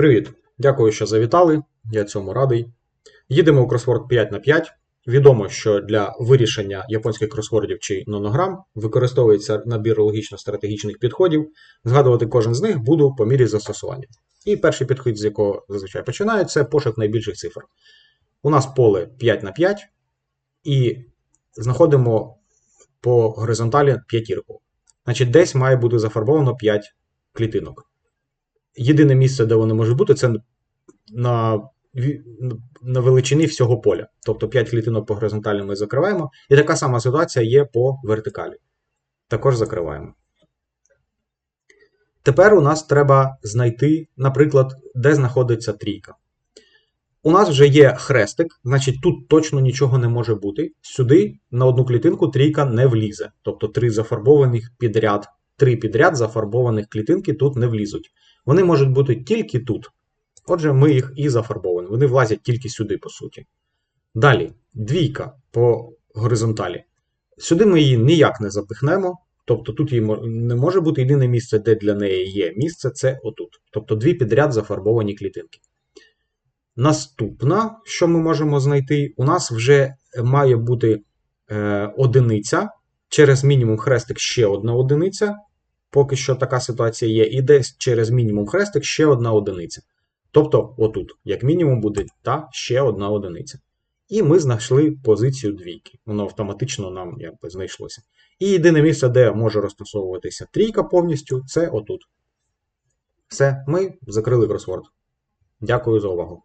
Привіт! Дякую, що завітали. Я цьому радий. Їдемо у кросворд 5 на 5. Відомо, що для вирішення японських кросвордів чи нонограм використовується набір логічно-стратегічних підходів. Згадувати кожен з них буду по мірі застосування. І перший підхід, з якого зазвичай починаю, це пошук найбільших цифр. У нас поле 5 на 5, і знаходимо по горизонталі п'ятірку. Значить, десь має бути зафарбовано 5 клітинок. Єдине місце, де вони можуть бути, це на, на величині всього поля. Тобто 5 клітинок по горизонталі ми закриваємо. І така сама ситуація є по вертикалі. Також закриваємо. Тепер у нас треба знайти, наприклад, де знаходиться трійка. У нас вже є хрестик, значить тут точно нічого не може бути. Сюди на одну клітинку трійка не влізе. Тобто три зафарбованих підряд, три підряд зафарбованих клітинки тут не влізуть. Вони можуть бути тільки тут. Отже, ми їх і зафарбовані. Вони влазять тільки сюди, по суті. Далі, двійка по горизонталі. Сюди ми її ніяк не запихнемо. Тобто тут її не може бути єдине місце, де для неї є місце, це отут. Тобто дві підряд зафарбовані клітинки. Наступна, що ми можемо знайти, у нас вже має бути е, одиниця. Через мінімум хрестик ще одна одиниця. Поки що така ситуація є. І десь через мінімум хрестик ще одна одиниця. Тобто, отут, як мінімум, буде та ще одна одиниця. І ми знайшли позицію двійки. Воно автоматично нам якби знайшлося. І єдине місце, де може розташовуватися трійка повністю, це отут. Все, ми закрили кросворд. Дякую за увагу.